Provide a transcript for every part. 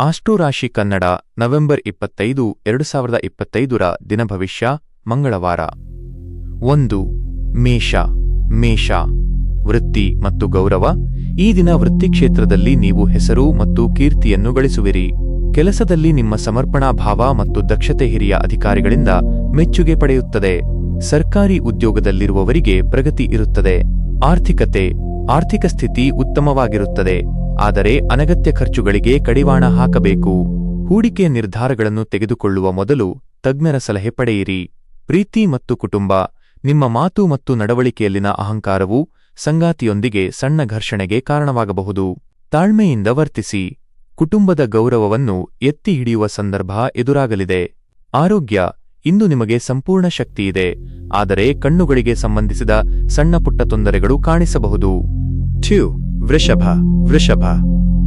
ಆಸ್ಟ್ರೋರಾಶಿ Kannada November ಇಪ್ಪತ್ತೈದು, ಎರಡು ಸಾವಿರದ ಇಪ್ಪತ್ತೈದರ ದಿನ ಭವಿಷ್ಯ, ಮಂಗಳವಾರ. ಒಂದು, ಮೇಷ ಮೇಷ, ವೃತ್ತಿ ಮತ್ತು ಗೌರವ, ಈ ದಿನ ವೃತ್ತಿ ಕ್ಷೇತ್ರದಲ್ಲಿ ನೀವು ಹೆಸರು ಮತ್ತು ಕೀರ್ತಿಯನ್ನು ಗಳಿಸುವಿರಿ. ಕೆಲಸದಲ್ಲಿ ನಿಮ್ಮ ಸಮರ್ಪಣಾ ಭಾವ ಮತ್ತು ದಕ್ಷತೆ ಹಿರಿಯ ಅಧಿಕಾರಿಗಳಿಂದ ಮೆಚ್ಚುಗೆ ಪಡೆಯುತ್ತದೆ. ಸರ್ಕಾರಿ ಉದ್ಯೋಗದಲ್ಲಿರುವವರಿಗೆ ಪ್ರಗತಿ ಇರುತ್ತದೆ. ಆರ್ಥಿಕತೆ, ಆರ್ಥಿಕ ಸ್ಥಿತಿ ಉತ್ತಮವಾಗಿರುತ್ತದೆ. ಆದರೆ ಅನಗತ್ಯ ಖರ್ಚುಗಳಿಗೆ ಕಡಿವಾಣ ಹಾಕಬೇಕು. ಹೂಡಿಕೆ ನಿರ್ಧಾರಗಳನ್ನು ತೆಗೆದುಕೊಳ್ಳುವ ಮೊದಲು ತಜ್ಞರ ಸಲಹೆ ಪಡೆಯಿರಿ. ಪ್ರೀತಿ ಮತ್ತು ಕುಟುಂಬ ನಿಮ್ಮ ಮಾತು ಮತ್ತು ನಡವಳಿಕೆಯಲ್ಲಿನ ಅಹಂಕಾರವು ಸಂಗಾತಿಯೊಂದಿಗೆ ಸಣ್ಣ ಘರ್ಷಣೆಗೆ ಕಾರಣವಾಗಬಹುದು. ತಾಳ್ಮೆಯಿಂದ ವರ್ತಿಸಿ. ಕುಟುಂಬದ ಗೌರವವನ್ನು ಎತ್ತಿ ಹಿಡಿಯುವ ಸಂದರ್ಭ ಎದುರಾಗಲಿದೆ. ಆರೋಗ್ಯ ಇಂದು ನಿಮಗೆ ಸಂಪೂರ್ಣ ಶಕ್ತಿಯಿದೆ ಆದರೆ ಕಣ್ಣುಗಳಿಗೆ ಸಂಬಂಧಿಸಿದ ಸಣ್ಣ ಪುಟ್ಟ ತೊಂದರೆಗಳು ಕಾಣಿಸಬಹುದು. Two, ವೃಷಭ ವೃಷಭ.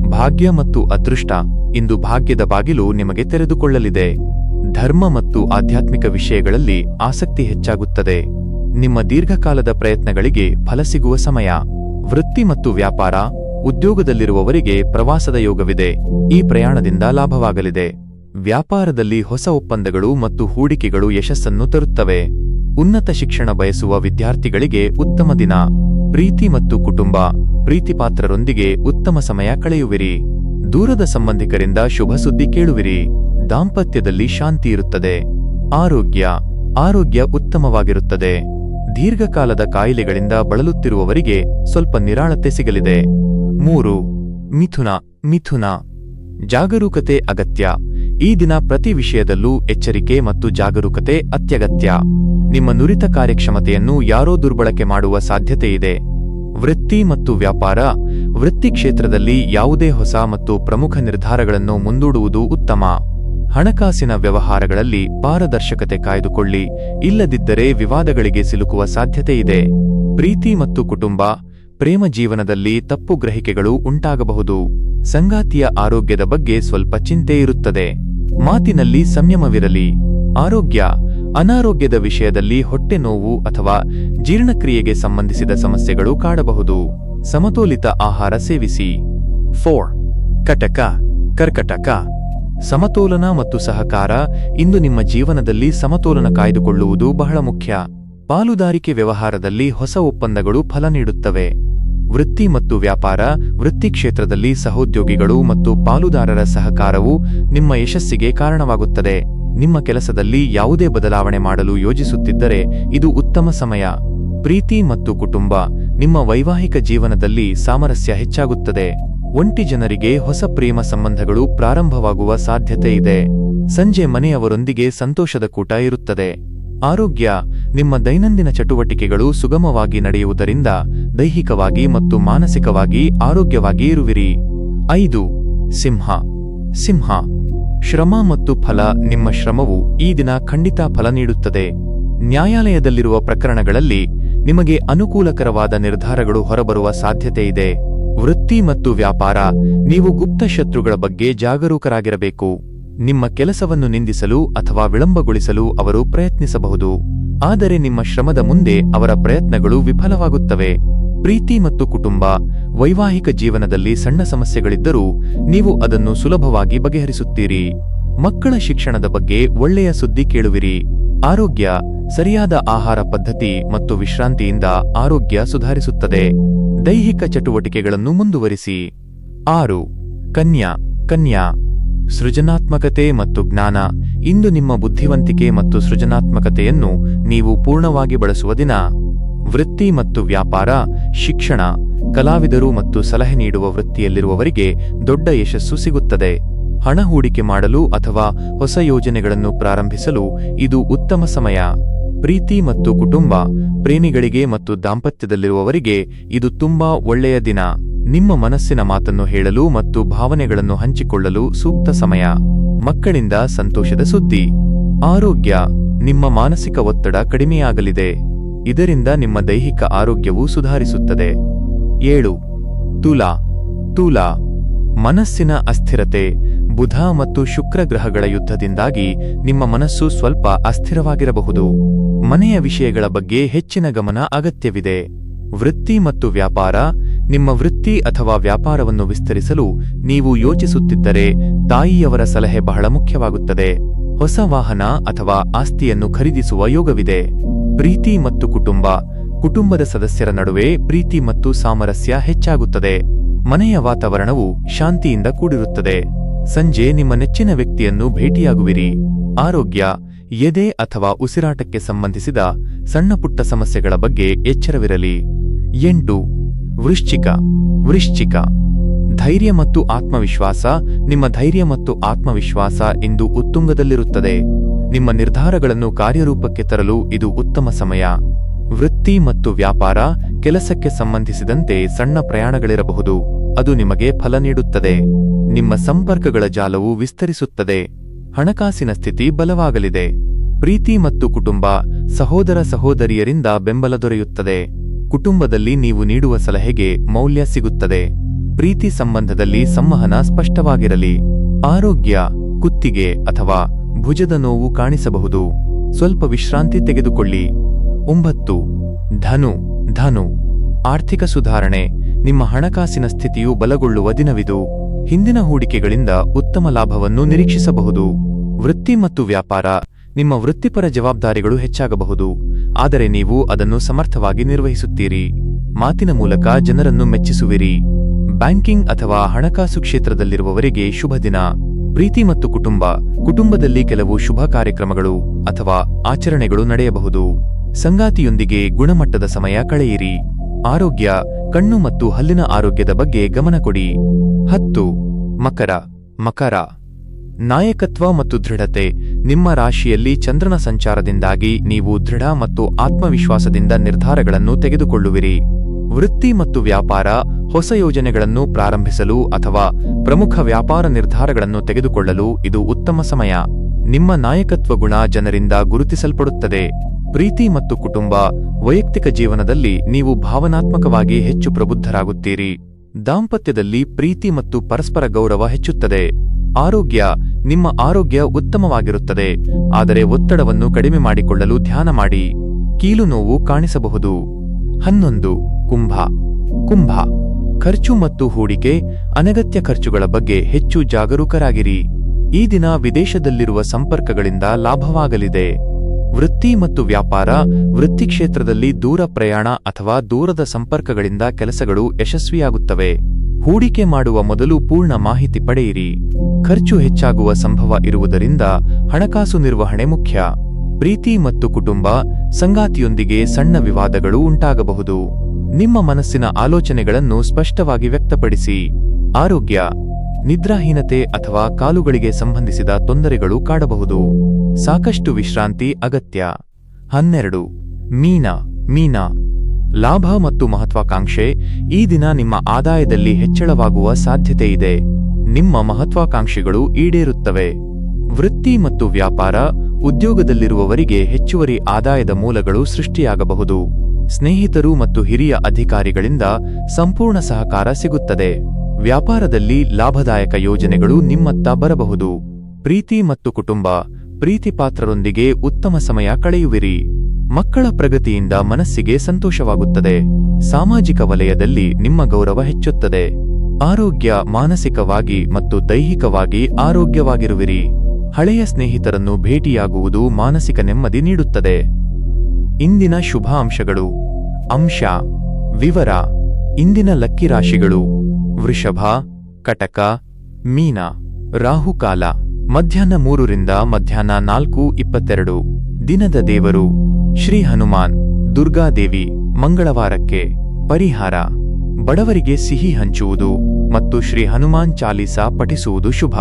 ಭಾಗ್ಯ ಮತ್ತು ಅದೃಷ್ಟ ಇಂದು ಭಾಗ್ಯದ ಬಾಗಿಲು ನಿಮಗೆ ತೆರೆದುಕೊಳ್ಳಲಿದೆ. ಧರ್ಮ ಮತ್ತು ಆಧ್ಯಾತ್ಮಿಕ ವಿಷಯಗಳಲ್ಲಿ ಆಸಕ್ತಿ ಹೆಚ್ಚಾಗುತ್ತದೆ. ನಿಮ್ಮ ದೀರ್ಘಕಾಲದ ಪ್ರಯತ್ನಗಳಿಗೆ ಫಲ ಸಿಗುವ ಸಮಯ. ವೃತ್ತಿ ಮತ್ತು ವ್ಯಾಪಾರ, ಉದ್ಯೋಗದಲ್ಲಿರುವವರಿಗೆ ಪ್ರವಾಸದ ಯೋಗವಿದೆ. ಈ ಪ್ರಯಾಣದಿಂದ ಲಾಭವಾಗಲಿದೆ. ವ್ಯಾಪಾರದಲ್ಲಿ ಹೊಸ ಒಪ್ಪಂದಗಳು ಮತ್ತು ಹೂಡಿಕೆಗಳು ಯಶಸ್ಸನ್ನು ತರುತ್ತವೆ. ಉನ್ನತ ಶಿಕ್ಷಣ ಬಯಸುವ ವಿದ್ಯಾರ್ಥಿಗಳಿಗೆ ಉತ್ತಮ ದಿನ. ಪ್ರೀತಿ ಮತ್ತು ಕುಟುಂಬ. ಪ್ರೀತಿಪಾತ್ರರೊಂದಿಗೆ ಉತ್ತಮ ಸಮಯ ಕಳೆಯುವಿರಿ. ದೂರದ ಸಂಬಂಧಿಕರಿಂದ ಶುಭ ಸುದ್ದಿ ಕೇಳುವಿರಿ. ದಾಂಪತ್ಯದಲ್ಲಿ ಶಾಂತಿ ಇರುತ್ತದೆ. ಆರೋಗ್ಯ. ಆರೋಗ್ಯ ಉತ್ತಮವಾಗಿರುತ್ತದೆ. ದೀರ್ಘಕಾಲದ ಕಾಯಿಲೆಗಳಿಂದ ಬಳಲುತ್ತಿರುವವರಿಗೆ ಸ್ವಲ್ಪ ನಿರಾಳತೆ ಸಿಗಲಿದೆ. ಮೂರು. ಮಿಥುನ. ಮಿಥುನ. ಜಾಗರೂಕತೆ ಅಗತ್ಯ. ಈ ದಿನ ಪ್ರತಿ ವಿಷಯದಲ್ಲೂ ಎಚ್ಚರಿಕೆ ಮತ್ತು ಜಾಗರೂಕತೆ ಅತ್ಯಗತ್ಯ. ನಿಮ್ಮ ನುರಿತ ಕಾರ್ಯಕ್ಷಮತೆಯನ್ನು ಯಾರೋ ದುರ್ಬಳಕೆ ಮಾಡುವ ಸಾಧ್ಯತೆಯಿದೆ ವೃತ್ತಿ ಮತ್ತು ವ್ಯಾಪಾರ, ವೃತ್ತಿ ಕ್ಷೇತ್ರದಲ್ಲಿ ಯಾವುದೇ ಹೊಸ ಮತ್ತು ಪ್ರಮುಖ ನಿರ್ಧಾರಗಳನ್ನು ಮುಂದೂಡುವುದು ಉತ್ತಮ. ಹಣಕಾಸಿನ ವ್ಯವಹಾರಗಳಲ್ಲಿ ಪಾರದರ್ಶಕತೆ ಕಾಯ್ದುಕೊಳ್ಳಿ, ಇಲ್ಲದಿದ್ದರೆ ವಿವಾದಗಳಿಗೆ ಸಿಲುಕುವ ಸಾಧ್ಯತೆಯಿದೆ ಪ್ರೀತಿ ಮತ್ತು ಕುಟುಂಬ, ಪ್ರೇಮ ಜೀವನದಲ್ಲಿ ತಪ್ಪು ಗ್ರಹಿಕೆಗಳು ಉಂಟಾಗಬಹುದು. ಸಂಗಾತಿಯ ಆರೋಗ್ಯದ ಬಗ್ಗೆ ಸ್ವಲ್ಪ ಚಿಂತೆ ಇರುತ್ತದೆ. ಮಾತಿನಲ್ಲಿ ಸಂಯಮವಿರಲಿ. ಆರೋಗ್ಯ ಅನಾರೋಗ್ಯದ ವಿಷಯದಲ್ಲಿ ಹೊಟ್ಟೆ ನೋವು ಅಥವಾ ಜೀರ್ಣಕ್ರಿಯೆಗೆ ಸಂಬಂಧಿಸಿದ ಸಮಸ್ಯೆಗಳು ಕಾಡಬಹುದು. ಸಮತೋಲಿತ ಆಹಾರ ಸೇವಿಸಿ. ಫೋರ್, ಕಟಕ, ಕರ್ಕಟಕ. ಸಮತೋಲನ ಮತ್ತು ಸಹಕಾರ ಇಂದು ನಿಮ್ಮ ಜೀವನದಲ್ಲಿ ಸಮತೋಲನ ಕಾಯ್ದುಕೊಳ್ಳುವುದು ಬಹಳ ಮುಖ್ಯ. ಪಾಲುದಾರಿಕೆ ವ್ಯವಹಾರದಲ್ಲಿ ಹೊಸ ಒಪ್ಪಂದಗಳು ಫಲ ನೀಡುತ್ತವೆ. ವೃತ್ತಿ ಮತ್ತು ವ್ಯಾಪಾರ, ವೃತ್ತಿ ಕ್ಷೇತ್ರದಲ್ಲಿ ಸಹೋದ್ಯೋಗಿಗಳು ಮತ್ತು ಪಾಲುದಾರರ ಸಹಕಾರವು ನಿಮ್ಮ ಯಶಸ್ಸಿಗೆ ಕಾರಣವಾಗುತ್ತದೆ. ನಿಮ್ಮ ಕೆಲಸದಲ್ಲಿ ಯಾವುದೇ ಬದಲಾವಣೆ ಮಾಡಲು ಯೋಜಿಸುತ್ತಿದ್ದರೆ ಇದು ಉತ್ತಮ ಸಮಯ. ಪ್ರೀತಿ ಮತ್ತು ಕುಟುಂಬ, ನಿಮ್ಮ ವೈವಾಹಿಕ ಜೀವನದಲ್ಲಿ ಸಾಮರಸ್ಯ ಹೆಚ್ಚಾಗುತ್ತದೆ. ಒಂಟಿ ಜನರಿಗೆ ಹೊಸ ಪ್ರೇಮ ಸಂಬಂಧಗಳು ಪ್ರಾರಂಭವಾಗುವ ಸಾಧ್ಯತೆ ಇದೆ. ಸಂಜೆ ಮನೆಯವರೊಂದಿಗೆ ಸಂತೋಷದ ಕೂಟ ಇರುತ್ತದೆ. ಆರೋಗ್ಯ, ನಿಮ್ಮ ದೈನಂದಿನ ಚಟುವಟಿಕೆಗಳು ಸುಗಮವಾಗಿ ನಡೆಯುವುದರಿಂದ ದೈಹಿಕವಾಗಿ ಮತ್ತು ಮಾನಸಿಕವಾಗಿ ಆರೋಗ್ಯವಾಗಿ ಇರುವಿರಿ. ಐದು, ಸಿಂಹ. ಸಿಂಹ, ಶ್ರಮ ಮತ್ತು ಫಲ ನಿಮ್ಮ ಶ್ರಮವು ಈ ದಿನ ಖಂಡಿತ ಫಲ ನೀಡುತ್ತದೆ. ನ್ಯಾಯಾಲಯದಲ್ಲಿರುವ ಪ್ರಕರಣಗಳಲ್ಲಿ ನಿಮಗೆ ಅನುಕೂಲಕರವಾದ ನಿರ್ಧಾರಗಳು ಹೊರಬರುವ ಸಾಧ್ಯತೆಯಿದೆ ವೃತ್ತಿ ಮತ್ತು ವ್ಯಾಪಾರ, ನೀವು ಗುಪ್ತ ಶತ್ರುಗಳ ಬಗ್ಗೆ ಜಾಗರೂಕರಾಗಿರಬೇಕು. ನಿಮ್ಮ ಕೆಲಸವನ್ನು ನಿಂದಿಸಲು ಅಥವಾ ವಿಳಂಬಗೊಳಿಸಲು ಅವರು ಪ್ರಯತ್ನಿಸಬಹುದು. ಆದರೆ ನಿಮ್ಮ ಶ್ರಮದ ಮುಂದೆ ಅವರ ಪ್ರಯತ್ನಗಳು ವಿಫಲವಾಗುತ್ತವೆ. ಪ್ರೀತಿ ಮತ್ತು ಕುಟುಂಬ, ವೈವಾಹಿಕ ಜೀವನದಲ್ಲಿ ಸಣ್ಣ ಸಮಸ್ಯೆಗಳಿದ್ದರೂ ನೀವು ಅದನ್ನು ಸುಲಭವಾಗಿ ಬಗೆಹರಿಸುತ್ತೀರಿ. ಮಕ್ಕಳ ಶಿಕ್ಷಣದ ಬಗ್ಗೆ ಒಳ್ಳೆಯ ಸುದ್ದಿ ಕೇಳುವಿರಿ. ಆರೋಗ್ಯ, ಸರಿಯಾದ ಆಹಾರ ಪದ್ಧತಿ ಮತ್ತು ವಿಶ್ರಾಂತಿಯಿಂದ ಆರೋಗ್ಯ ಸುಧಾರಿಸುತ್ತದೆ. ದೈಹಿಕ ಚಟುವಟಿಕೆಗಳನ್ನು ಮುಂದುವರಿಸಿ. ಆರು, ಕನ್ಯಾ ಕನ್ಯಾ. ಸೃಜನಾತ್ಮಕತೆ ಮತ್ತು ಜ್ಞಾನ ಇಂದು ನಿಮ್ಮ ಬುದ್ಧಿವಂತಿಕೆ ಮತ್ತು ಸೃಜನಾತ್ಮಕತೆಯನ್ನು ನೀವು ಪೂರ್ಣವಾಗಿ ಬಳಸುವ ದಿನ. ವೃತ್ತಿ ಮತ್ತು ವ್ಯಾಪಾರ, ಶಿಕ್ಷಣ, ಕಲಾವಿದರು ಮತ್ತು ಸಲಹೆ ನೀಡುವ ವೃತ್ತಿಯಲ್ಲಿರುವವರಿಗೆ ದೊಡ್ಡ ಯಶಸ್ಸು ಸಿಗುತ್ತದೆ. ಹಣ ಹೂಡಿಕೆ ಮಾಡಲು ಅಥವಾ ಹೊಸ ಯೋಜನೆಗಳನ್ನು ಪ್ರಾರಂಭಿಸಲು ಇದು ಉತ್ತಮ ಸಮಯ. ಪ್ರೀತಿ ಮತ್ತು ಕುಟುಂಬ, ಪ್ರೇಮಿಗಳಿಗೆ ಮತ್ತು ದಾಂಪತ್ಯದಲ್ಲಿರುವವರಿಗೆ ಇದು ತುಂಬಾ ಒಳ್ಳೆಯ ದಿನ. ನಿಮ್ಮ ಮನಸ್ಸಿನ ಮಾತನ್ನು ಹೇಳಲು ಮತ್ತು ಭಾವನೆಗಳನ್ನು ಹಂಚಿಕೊಳ್ಳಲು ಸೂಕ್ತ ಸಮಯ. ಮಕ್ಕಳಿಂದ ಸಂತೋಷದ ಸುದ್ದಿ. ಆರೋಗ್ಯ. ನಿಮ್ಮ ಮಾನಸಿಕ ಒತ್ತಡ ಕಡಿಮೆಯಾಗಲಿದೆ. ಇದರಿಂದ ನಿಮ್ಮ ದೈಹಿಕ ಆರೋಗ್ಯವು ಸುಧಾರಿಸುತ್ತದೆ. ಏಳು. ತುಲಾ. ತುಲಾ. ಮನಸ್ಸಿನ ಅಸ್ಥಿರತೆ. ಬುಧ ಮತ್ತು ಶುಕ್ರ ಗ್ರಹಗಳ ಯುದ್ಧದಿಂದಾಗಿ ನಿಮ್ಮ ಮನಸ್ಸು ಸ್ವಲ್ಪ ಅಸ್ಥಿರವಾಗಿರಬಹುದು. ಮನೆಯ ವಿಷಯಗಳ ಬಗ್ಗೆ ಹೆಚ್ಚಿನ ಗಮನ ಅಗತ್ಯವಿದೆ. ವೃತ್ತಿ ಮತ್ತು ವ್ಯಾಪಾರ, ನಿಮ್ಮ ವೃತ್ತಿ ಅಥವಾ ವ್ಯಾಪಾರವನ್ನು ವಿಸ್ತರಿಸಲು ನೀವು ಯೋಚಿಸುತ್ತಿದ್ದರೆ ತಾಯಿಯವರ ಸಲಹೆ ಬಹಳ ಮುಖ್ಯವಾಗುತ್ತದೆ. ಹೊಸ ವಾಹನ ಅಥವಾ ಆಸ್ತಿಯನ್ನು ಖರೀದಿಸುವ ಯೋಗವಿದೆ. ಪ್ರೀತಿ ಮತ್ತು ಕುಟುಂಬ, ಕುಟುಂಬದ ಸದಸ್ಯರ ನಡುವೆ ಪ್ರೀತಿ ಮತ್ತು ಸಾಮರಸ್ಯ ಹೆಚ್ಚಾಗುತ್ತದೆ. ಮನೆಯ ವಾತಾವರಣವು ಶಾಂತಿಯಿಂದ ಕೂಡಿರುತ್ತದೆ. ಸಂಜೆ ನಿಮ್ಮ ನೆಚ್ಚಿನ ವ್ಯಕ್ತಿಯನ್ನು ಭೇಟಿಯಾಗುವಿರಿ. ಆರೋಗ್ಯ ಎದೆ ಅಥವಾ ಉಸಿರಾಟಕ್ಕೆ ಸಂಬಂಧಿಸಿದ ಸಣ್ಣಪುಟ್ಟ ಸಮಸ್ಯೆಗಳ ಬಗ್ಗೆ ಎಚ್ಚರವಿರಲಿ. ಎಂಟು, ವೃಶ್ಚಿಕ ವೃಶ್ಚಿಕ. ಧೈರ್ಯ ಮತ್ತು ಆತ್ಮವಿಶ್ವಾಸ ನಿಮ್ಮ ಧೈರ್ಯ ಮತ್ತು ಆತ್ಮವಿಶ್ವಾಸ ಇಂದು ಉತ್ತುಂಗದಲ್ಲಿರುತ್ತದೆ. ನಿಮ್ಮ ನಿರ್ಧಾರಗಳನ್ನು ಕಾರ್ಯರೂಪಕ್ಕೆ ತರಲು ಇದು ಉತ್ತಮ ಸಮಯ. ವೃತ್ತಿ ಮತ್ತು ವ್ಯಾಪಾರ ಕೆಲಸಕ್ಕೆ ಸಂಬಂಧಿಸಿದಂತೆ ಸಣ್ಣ ಪ್ರಯಾಣಗಳಿರಬಹುದು. ಅದು ನಿಮಗೆ ಫಲ ನೀಡುತ್ತದೆ. ನಿಮ್ಮ ಸಂಪರ್ಕಗಳ ಜಾಲವು ವಿಸ್ತರಿಸುತ್ತದೆ. ಹಣಕಾಸಿನ ಸ್ಥಿತಿ ಬಲವಾಗಲಿದೆ. ಪ್ರೀತಿ ಮತ್ತು ಕುಟುಂಬ ಸಹೋದರ ಸಹೋದರಿಯರಿಂದ ಬೆಂಬಲ ದೊರೆಯುತ್ತದೆ. ಕುಟುಂಬದಲ್ಲಿ ನೀವು ನೀಡುವ ಸಲಹೆಗೆ ಮೌಲ್ಯ ಸಿಗುತ್ತದೆ. ಪ್ರೀತಿ ಸಂಬಂಧದಲ್ಲಿ ಸಂವಹನ ಸ್ಪಷ್ಟವಾಗಿರಲಿ. ಆರೋಗ್ಯ, ಕುತ್ತಿಗೆ ಅಥವಾ ಭುಜದ ನೋವು ಕಾಣಿಸಬಹುದು. ಸ್ವಲ್ಪ ವಿಶ್ರಾಂತಿ ತೆಗೆದುಕೊಳ್ಳಿ. ಒಂಬತ್ತು, ಧನು ಧನು. ಆರ್ಥಿಕ ಸುಧಾರಣೆ, ನಿಮ್ಮ ಹಣಕಾಸಿನ ಸ್ಥಿತಿಯು ಬಲಗೊಳ್ಳುವ ದಿನವಿದು. ಹಿಂದಿನ ಹೂಡಿಕೆಗಳಿಂದ ಉತ್ತಮ ಲಾಭವನ್ನು ನಿರೀಕ್ಷಿಸಬಹುದು. ವೃತ್ತಿ ಮತ್ತು ವ್ಯಾಪಾರ ನಿಮ್ಮ ವೃತ್ತಿಪರ ಜವಾಬ್ದಾರಿಗಳು ಹೆಚ್ಚಾಗಬಹುದು. ಆದರೆ ನೀವು ಅದನ್ನು ಸಮರ್ಥವಾಗಿ ನಿರ್ವಹಿಸುತ್ತೀರಿ. ಮಾತಿನ ಮೂಲಕ ಜನರನ್ನು ಮೆಚ್ಚಿಸುವಿರಿ. ಬ್ಯಾಂಕಿಂಗ್ ಅಥವಾ ಹಣಕಾಸು ಕ್ಷೇತ್ರದಲ್ಲಿರುವವರಿಗೆ ಶುಭ ದಿನ. ಪ್ರೀತಿ ಮತ್ತು ಕುಟುಂಬ, ಕುಟುಂಬದಲ್ಲಿ ಕೆಲವು ಶುಭ ಕಾರ್ಯಕ್ರಮಗಳು ಅಥವಾ ಆಚರಣೆಗಳು ನಡೆಯಬಹುದು. ಸಂಗಾತಿಯೊಂದಿಗೆ ಗುಣಮಟ್ಟದ ಸಮಯ ಕಳೆಯಿರಿ. ಆರೋಗ್ಯ, ಕಣ್ಣು ಮತ್ತು ಹಲ್ಲಿನ ಆರೋಗ್ಯದ ಬಗ್ಗೆ ಗಮನ ಕೊಡಿ. ಹತ್ತು, ಮಕರ ಮಕರ. ನಾಯಕತ್ವ ಮತ್ತು ದೃಢತೆ. ನಿಮ್ಮ ರಾಶಿಯಲ್ಲಿ ಚಂದ್ರನ ಸಂಚಾರದಿಂದಾಗಿ ನೀವು ದೃಢ ಮತ್ತು ಆತ್ಮವಿಶ್ವಾಸದಿಂದ ನಿರ್ಧಾರಗಳನ್ನು ತೆಗೆದುಕೊಳ್ಳುವಿರಿ. ವೃತ್ತಿ ಮತ್ತು ವ್ಯಾಪಾರ, ಹೊಸ ಯೋಜನೆಗಳನ್ನು ಪ್ರಾರಂಭಿಸಲು ಅಥವಾ ಪ್ರಮುಖ ವ್ಯಾಪಾರ ನಿರ್ಧಾರಗಳನ್ನು ತೆಗೆದುಕೊಳ್ಳಲು ಇದು ಉತ್ತಮ ಸಮಯ. ನಿಮ್ಮ ನಾಯಕತ್ವ ಗುಣ ಜನರಿಂದ ಗುರುತಿಸಲ್ಪಡುತ್ತದೆ. ಪ್ರೀತಿ ಮತ್ತು ಕುಟುಂಬ, ವೈಯಕ್ತಿಕ ಜೀವನದಲ್ಲಿ ನೀವು ಭಾವನಾತ್ಮಕವಾಗಿ ಹೆಚ್ಚು ಪ್ರಬುದ್ಧರಾಗುತ್ತೀರಿ. ದಾಂಪತ್ಯದಲ್ಲಿ ಪ್ರೀತಿ ಮತ್ತು ಪರಸ್ಪರ ಗೌರವ ಹೆಚ್ಚುತ್ತದೆ. ಆರೋಗ್ಯ, ನಿಮ್ಮ ಆರೋಗ್ಯ ಉತ್ತಮವಾಗಿರುತ್ತದೆ. ಆದರೆ ಒತ್ತಡವನ್ನು ಕಡಿಮೆ ಮಾಡಿಕೊಳ್ಳಲು ಧ್ಯಾನ ಮಾಡಿ. ಕೀಲು ನೋವು ಕಾಣಿಸಬಹುದು. ಹನ್ನೊಂದು, ಕುಂಭ. ಕುಂಭ. ಖರ್ಚು ಮತ್ತು ಹೂಡಿಕೆ, ಅನಗತ್ಯ ಖರ್ಚುಗಳ ಬಗ್ಗೆ ಹೆಚ್ಚು ಜಾಗರೂಕರಾಗಿರಿ. ಈ ದಿನ ವಿದೇಶದಲ್ಲಿರುವ ಸಂಪರ್ಕಗಳಿಂದ ಲಾಭವಾಗಲಿದೆ. ವೃತ್ತಿ ಮತ್ತು ವ್ಯಾಪಾರ, ವೃತ್ತಿ ಕ್ಷೇತ್ರದಲ್ಲಿ ದೂರ ಪ್ರಯಾಣ ಅಥವಾ ದೂರದ ಸಂಪರ್ಕಗಳಿಂದ ಕೆಲಸಗಳು ಯಶಸ್ವಿಯಾಗುತ್ತವೆ. ಹೂಡಿಕೆ ಮಾಡುವ ಮೊದಲು ಪೂರ್ಣ ಮಾಹಿತಿ ಪಡೆಯಿರಿ. ಖರ್ಚು ಹೆಚ್ಚಾಗುವ ಸಂಭವ ಇರುವುದರಿಂದ ಹಣಕಾಸು ನಿರ್ವಹಣೆ ಮುಖ್ಯ. ಪ್ರೀತಿ ಮತ್ತು ಕುಟುಂಬ, ಸಂಗಾತಿಯೊಂದಿಗೆ ಸಣ್ಣ ವಿವಾದಗಳು ಉಂಟಾಗಬಹುದು. ನಿಮ್ಮ ಮನಸ್ಸಿನ ಆಲೋಚನೆಗಳನ್ನು ಸ್ಪಷ್ಟವಾಗಿ ವ್ಯಕ್ತಪಡಿಸಿ. ಆರೋಗ್ಯ. ನಿದ್ರಾಹೀನತೆ ಅಥವಾ ಕಾಲುಗಳಿಗೆ ಸಂಬಂಧಿಸಿದ ತೊಂದರೆಗಳು ಕಾಡಬಹುದು. ಸಾಕಷ್ಟು ವಿಶ್ರಾಂತಿ ಅಗತ್ಯ. ಹನ್ನೆರಡು. ಮೀನ ಮೀನ. ಲಾಭ ಮತ್ತು ಮಹತ್ವಾಕಾಂಕ್ಷೆ. ಈ ದಿನ ನಿಮ್ಮ ಆದಾಯದಲ್ಲಿ ಹೆಚ್ಚಳವಾಗುವ ಸಾಧ್ಯತೆ ಇದೆ. ನಿಮ್ಮ ಮಹತ್ವಾಕಾಂಕ್ಷೆಗಳು ಈಡೇರುತ್ತವೆ. ವೃತ್ತಿ ಮತ್ತು ವ್ಯಾಪಾರ. ಉದ್ಯೋಗದಲ್ಲಿರುವವರಿಗೆ ಹೆಚ್ಚುವರಿ ಆದಾಯದ ಮೂಲಗಳು ಸೃಷ್ಟಿಯಾಗಬಹುದು. ಸ್ನೇಹಿತರು ಮತ್ತು ಹಿರಿಯ ಅಧಿಕಾರಿಗಳಿಂದ ಸಂಪೂರ್ಣ ಸಹಕಾರ ಸಿಗುತ್ತದೆ. ವ್ಯಾಪಾರದಲ್ಲಿ ಲಾಭದಾಯಕ ಯೋಜನೆಗಳು ನಿಮ್ಮತ್ತ ಬರಬಹುದು. ಪ್ರೀತಿ ಮತ್ತು ಕುಟುಂಬ ಪ್ರೀತಿಪಾತ್ರರೊಂದಿಗೆ ಉತ್ತಮ ಸಮಯ ಕಳೆಯುವಿರಿ. ಮಕ್ಕಳ ಪ್ರಗತಿಯಿಂದ ಮನಸ್ಸಿಗೆ ಸಂತೋಷವಾಗುತ್ತದೆ. ಸಾಮಾಜಿಕ ವಲಯದಲ್ಲಿ ನಿಮ್ಮ ಗೌರವ ಹೆಚ್ಚುತ್ತದೆ. ಆರೋಗ್ಯ ಮಾನಸಿಕವಾಗಿ ಮತ್ತು ದೈಹಿಕವಾಗಿ ಆರೋಗ್ಯವಾಗಿರುವಿರಿ. ಹಳೆಯ ಸ್ನೇಹಿತರನ್ನು ಭೇಟಿಯಾಗುವುದು ಮಾನಸಿಕ ನೆಮ್ಮದಿ ನೀಡುತ್ತದೆ. ಇಂದಿನ ಶುಭಾಂಶಗಳು. ಅಂಶ. ವಿವರ. ಇಂದಿನ ಲಕ್ಕಿ ರಾಶಿಗಳು ವೃಷಭ, ಕಟಕ, ಮೀನ, ರಾಹುಕಾಲ. ಮಧ್ಯಾಹ್ನ ಮೂರರಿಂದ ಮಧ್ಯಾಹ್ನ ನಾಲ್ಕು ಇಪ್ಪತ್ತೆರಡು. ದಿನದ ದೇವರು ಶ್ರೀ ಹನುಮಾನ್. ದುರ್ಗಾದೇವಿ ಮಂಗಳವಾರಕ್ಕೆ ಪರಿಹಾರ. ಬಡವರಿಗೆ ಸಿಹಿ ಹಂಚುವುದು ಮತ್ತು ಶ್ರೀ ಹನುಮಾನ್ ಚಾಲೀಸ ಪಠಿಸುವುದು ಶುಭ.